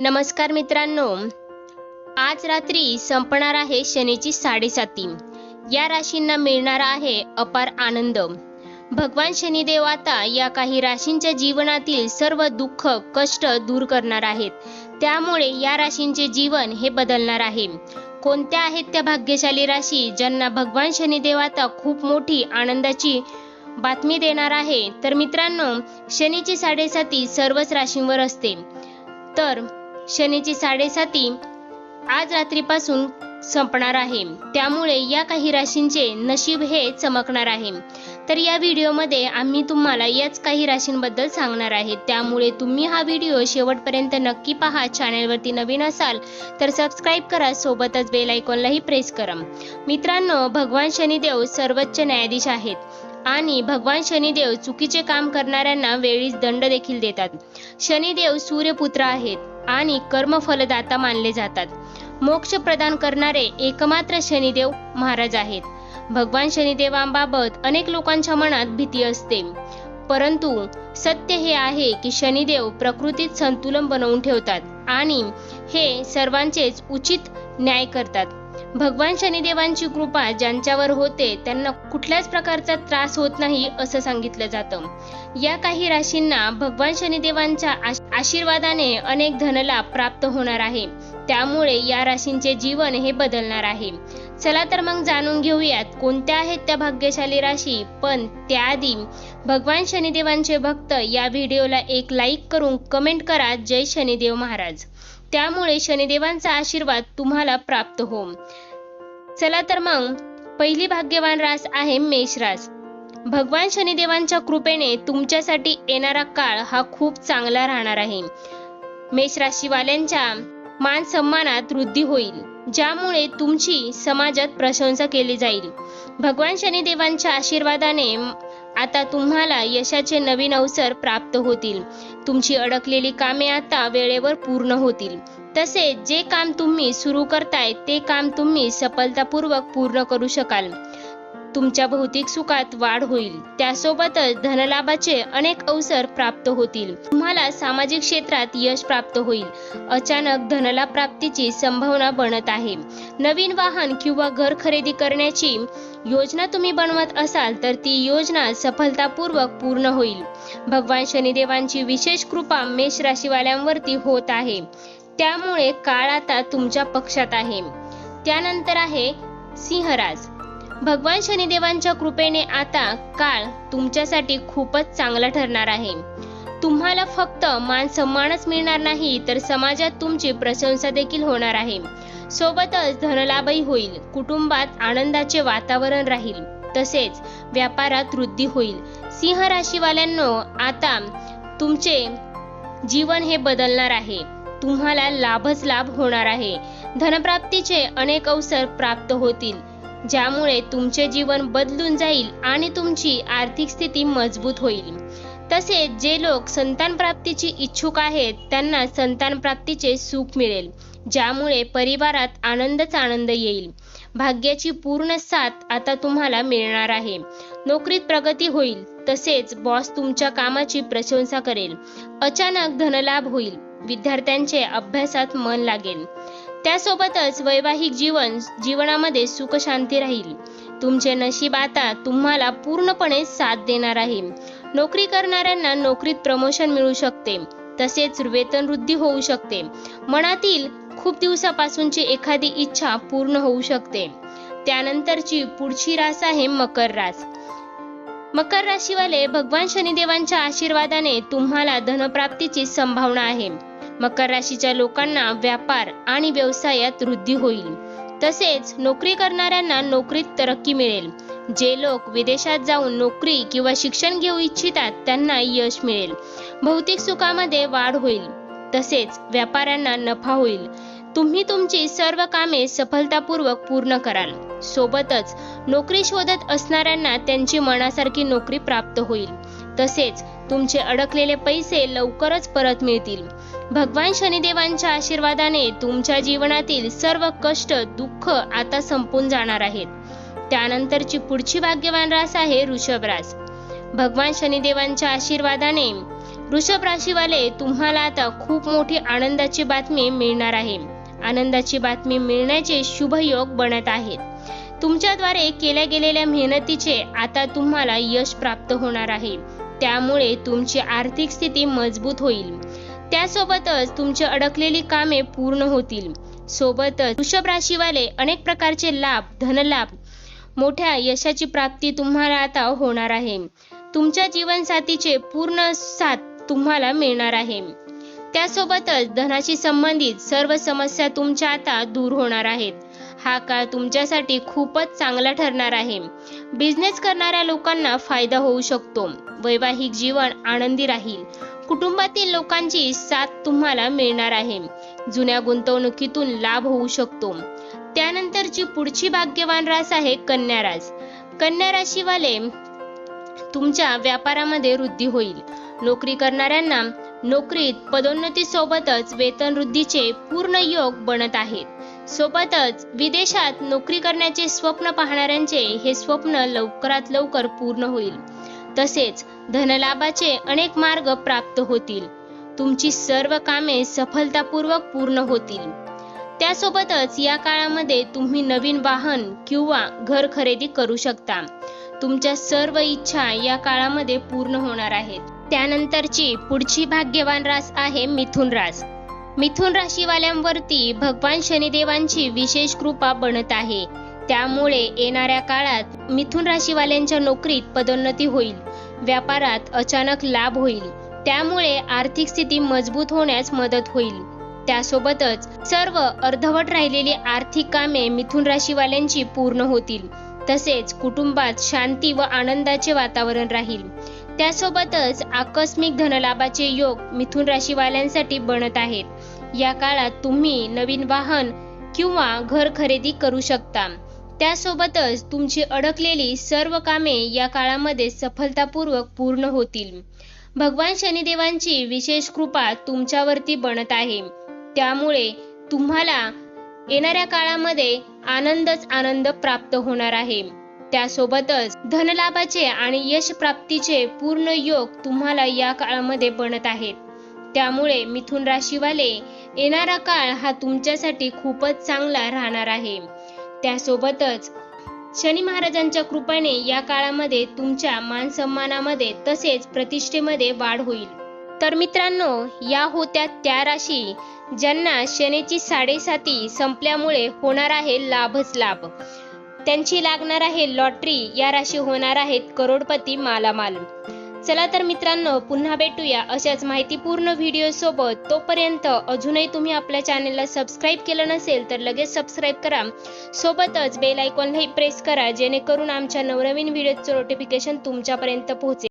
नमस्कार मित्रांनो. आज रात्री संपणार आहे शनीची साडेसाती. या राशींना मिळणार आहे अपार आनंद. भगवान शनिदेव आता या काही राशींच्या जीवनातील सर्व दुःख कष्ट दूर करणार आहेत. त्यामुळे या राशींचे जीवन हे बदलणार आहे. कोणत्या आहेत त्या भाग्यशाली राशी ज्यांना भगवान शनिदेव आता खूप मोठी आनंदाची बातमी देणार आहे? तर मित्रांनो शनीची साडेसाती सर्वच राशींवर असते. तर शनीची साडेसाती आज रात्रीपासून संपणार आहे. त्यामुळे या काही राशींचे नशीब हे चमकणार आहे. तर या व्हिडिओमध्ये आम्ही तुम्हाला याच काही राशींबद्दल सांगणार आहे. त्यामुळे तुम्ही हा व्हिडिओ शेवटपर्यंत नक्की पहा. चॅनलवरती नवीन असाल तर सबस्क्राईब करा. सोबतच बेल आयकॉनलाही प्रेस करा. मित्रांनो भगवान शनिदेव सर्वोच्च न्यायाधीश आहेत आणि भगवान शनिदेव चुकीचे काम करणाऱ्यांना वेळीच दंड देखील देतात. शनिदेव सूर्यपुत्र आहेत. आणि कर्मफलदाता मानले जातात. मोक्ष प्रदान करणारे एकमात्र शनिदेव महाराज आहेत. भगवान शनिदेवांबाबत अनेक लोकांच्या मनात भीती असते. परंतु सत्य हे आहे की शनिदेव प्रकृतीत संतुलन बनवून ठेवतात आणि हे सर्वांचेच उचित न्याय करतात. भगवान शनिदेवांची कृपा ज्यांच्यावर होते त्यांना कुठल्याच प्रकारचा त्रास होत नाही असं सांगितलं जातं. या काही राशींना भगवान शनिदेवांच्या आशीर्वादाने अनेक धनलाभ प्राप्त होणार आहे. त्यामुळे या राशींचे जीवन हे बदलणार आहे. चला तर मग जाणून घेऊयात कोणत्या आहेत त्या भाग्यशाली राशी. पण त्याआधी भगवान शनिदेवांचे भक्त या व्हिडिओला एक लाईक करून कमेंट करा. जय शनिदेव महाराज. त्यामुळे शनिदेवांचा आशीर्वाद तुम्हाला प्राप्त हो. चला तर मग पहिली भाग्यवान रास आहे मेष रास. भगवान शनिदेवांच्या कृपेने तुमच्यासाठी येणारा काळ हा खूप चांगला राहणार आहे. मेष राशीवाल्यांच्या मान सन्मानात वृद्धी होईल ज्यामुळे तुमची समाजात प्रशंसा केली जाईल. भगवान शनिदेवांच्या आशीर्वादाने आता तुम्हाला यशाचे नवीन अवसर प्राप्त होतील. तुमची अडकलेली कामे आता वेळेवर पूर्ण होतील. तसेच जे काम तुम्ही सुरू करताय ते काम तुम्ही सफलतापूर्वक पूर्ण करू शकाल. तुमच्या भौतिक सुखात वाढ होईल. त्यासोबतच धनलाभाचे अनेक अवसर प्राप्त होतील. तुम्हाला सामाजिक क्षेत्रात यश प्राप्त होईल. अचानक धनलाभ प्राप्तीची संभावना बनत आहे. नवीन वाहन किंवा घर खरेदी करण्याची योजना तुम्ही बनवत असाल तर ती योजना सफलतापूर्वक पूर्ण होईल. भगवान शनिदेवांची विशेष कृपा मेष राशीवाल्यांवरती होत आहे. त्यामुळे काळ आता तुमच्या पक्षात आहे. त्यानंतर आहे सिंहराज. भगवान शनिदेवांच्या कृपेने आता काळ तुमच्यासाठी खूपच चांगला ठरणार आहे. तुम्हाला फक्त मान सन्मानच मिळणार नाही तर समाजात तुमची प्रशंसा देखील होणार आहे. सोबतच धनलाभही होईल कुटुंबात आनंदाचे वातावरण राहील तसेच व्यापारात वृद्धी होईल. सिंह राशीवाल्यांनो आता तुमचे जीवन हे बदलणार आहे. तुम्हाला लाभच लाभ होणार आहे. धनप्राप्तीचे अनेक अवसर प्राप्त होतील. ज्यामुळे तुमचे जीवन बदलून जाईल आणि तुमची आर्थिक स्थिती मजबूत होईल. तसेच जे लोक संतान प्राप्तीची इच्छुक आहेत त्यांना संतान प्राप्तीचे सुख मिळेल ज्यामुळे परिवारात आनंदच आनंद येईल. भाग्याची पूर्ण साथ आता तुम्हाला मिळणार आहे. नोकरीत प्रगती होईल तसेच बॉस तुमच्या कामाची प्रशंसा करेल. अचानक धनलाभ होईल. विद्यार्थ्यांचे अभ्यासात मन लागेल. त्यासोबतच वैवाहिक जीवन जीवनामध्ये सुख शांती राहील. तुमचे नशीब आता तुम्हाला पूर्णपणे साथ देणार आहे. नोकरी करणाऱ्यांना नोकरीत प्रमोशन मिळू शकते. तसेच वेतन वृद्धी होऊ शकते. मनातील खूप दिवसापासूनची एखादी इच्छा पूर्ण होऊ शकते. त्यानंतरची पुढची रास आहे मकर रास. मकर राशीवाले भगवान शनिदेवांच्या आशीर्वादाने तुम्हाला धनप्राप्तीची संभावना आहे. मकर राशीच्या लोकांना व्यापार आणि व्यवसायात वृद्धी होईल. तसेच नोकरी करणाऱ्यांना नोकरीत तरक्की मिळेल. जे लोक विदेशात जाऊन नोकरी किंवा शिक्षण घेऊ इच्छितात त्यांना यश मिळेल. भौतिक सुखामध्ये वाढ होईल. तसेच व्यापाऱ्यांना नफा होईल. तुम्ही तुमची सर्व कामे सफलतापूर्वक पूर्ण कराल. सोबतच नोकरी शोधत असणाऱ्यांना त्यांची मनासारखी नोकरी प्राप्त होईल. तसेच तुमचे अडकलेले पैसे लवकरच परत मिळतील. भगवान शनिदेवांच्या आशीर्वादाने तुमच्या जीवनातील सर्व कष्ट दुःख आता संपून जाणार आहेत. त्यानंतरची पुढची भाग्यवान रास आहे ऋषभ रास. भगवान शनिदेवांच्या आशीर्वादाने वृषभ राशीवाले तुम्हाला आता खूप मोठी आनंदाची बातमी मिळणार आहे. आनंदाची बातमी मिळण्याचे शुभ योग बनत आहेत. तुमच्याद्वारे केल्या गेलेल्या मेहनतीचे आता तुम्हाला यश प्राप्त होणार आहे. त्यामुळे तुमची आर्थिक स्थिती मजबूत होईल. त्यासोबतच तुमची अडकलेली कामे पूर्ण होतील. सोबतच वृषभ राशीवाले अनेक प्रकारचे लाभ धनलाभ मोठ्या यशाची प्राप्ती तुम्हाला आता होणार आहे. तुमच्या जीवनसाथीचे पूर्ण साथ तुम्हाला मिळणार आहे. त्यासोबतच धनाशी संबंधित सर्व समस्या तुमच्या आता दूर होणार आहेत. हा काळ तुमच्यासाठी खूपच चांगला ठरणार आहे. बिझनेस करणाऱ्या लोकांना फायदा होऊ शकतो. वैवाहिक जीवन आनंदी राहील. कुटुंबातील लोकांची साथ तुम्हाला मिळणार आहे. जुन्या गुंतवणुकीतून लाभ होऊ शकतो. त्यानंतरची पुढची भाग्यवान रास आहे कन्या रास. कन्या राशीवाले तुमच्या व्यापारामध्ये वृद्धी होईल. नोकरी करणाऱ्यांना नोकरीत पदोन्नती सोबतच वेतन वृद्धीचे पूर्ण योग बनत आहेत सोबतच विदेशात नोकरी करण्याचे स्वप्न पाहणाऱ्यांचे हे स्वप्न लवकरात लवकर पूर्ण होईल. तसेच धनलाभाचे अनेक मार्ग प्राप्त होतील. तुमची सर्व कामे सफलतापूर्वक पूर्ण होतील. त्यासोबतच या काळामध्ये तुम्ही नवीन वाहन किंवा घर खरेदी करू शकता. तुमच्या सर्व इच्छा या काळामध्ये पूर्ण होणार आहेत. त्यानंतरची पुढची भाग्यवान रास आहे मिथुन रास. मिथुन राशीवाल्यांवरती भगवान शनिदेवांची विशेष कृपा बनत आहे. त्यामुळे येणाऱ्या काळात मिथुन राशीवाल्यांच्या नोकरीत पदोन्नती होईल. व्यापारात अचानक लाभ होईल. त्यामुळे आर्थिक स्थिती मजबूत होण्यास मदत होईल. त्यासोबतच सर्व अर्धवट राहिलेली आर्थिक कामे मिथुन राशीवाल्यांची पूर्ण होतील. तसेच कुटुंबात शांती व आनंदाचे वातावरण राहील. त्यासोबतच आकस्मिक धनलाभाचे योग मिथुन राशीवाल्यांसाठी बनत आहेत. या काळात तुम्ही नवीन वाहन किंवा घर खरेदी करू शकता. त्यासोबतच तुमची अडकलेली सर्व कामे या काळामध्ये सफलतापूर्वक पूर्ण होतील. भगवान शनिदेवांची विशेष कृपा तुमच्यावरती बनत आहे. त्यामुळे तुम्हाला येणाऱ्या काळामध्ये आनंदच आनंद प्राप्त होणार आहे. त्यासोबतच धनलाभाचे आणि यश प्राप्तीचे पूर्ण योग तुम्हाला या काळामध्ये बनत आहेत त्यामुळे मिथुन राशीवाले येणारा काळ हा तुमच्यासाठी खूपच चांगला राहणार आहे. त्यासोबतच शनी महाराजांच्या कृपेने या काळामध्ये तुमच्या मानसन्मानामध्ये तसेच प्रतिष्ठेमध्ये वाढ होईल. तर मित्रांनो या होत्या त्या राशी ज्यांना शनीची साडेसाती संपल्यामुळे होणार आहे लाभच लाभ. त्यांची लागणार आहे लॉटरी या राशी होणार आहेत करोडपती मालामाल. चला तर मित्रांनो पुन्हा भेटूया अशाच माहितीपूर्ण व्हिडिओ सोबत. तोपर्यंत अजूनही तुम्ही आपल्या चॅनेलला सबस्क्राईब केलं नसेल तर लगेच सबस्क्राईब करा. सोबतच बेल आयकॉनलाही प्रेस करा जेणेकरून आमच्या नवनवीन व्हिडिओचं नोटिफिकेशन तुमच्यापर्यंत पोहोचेल.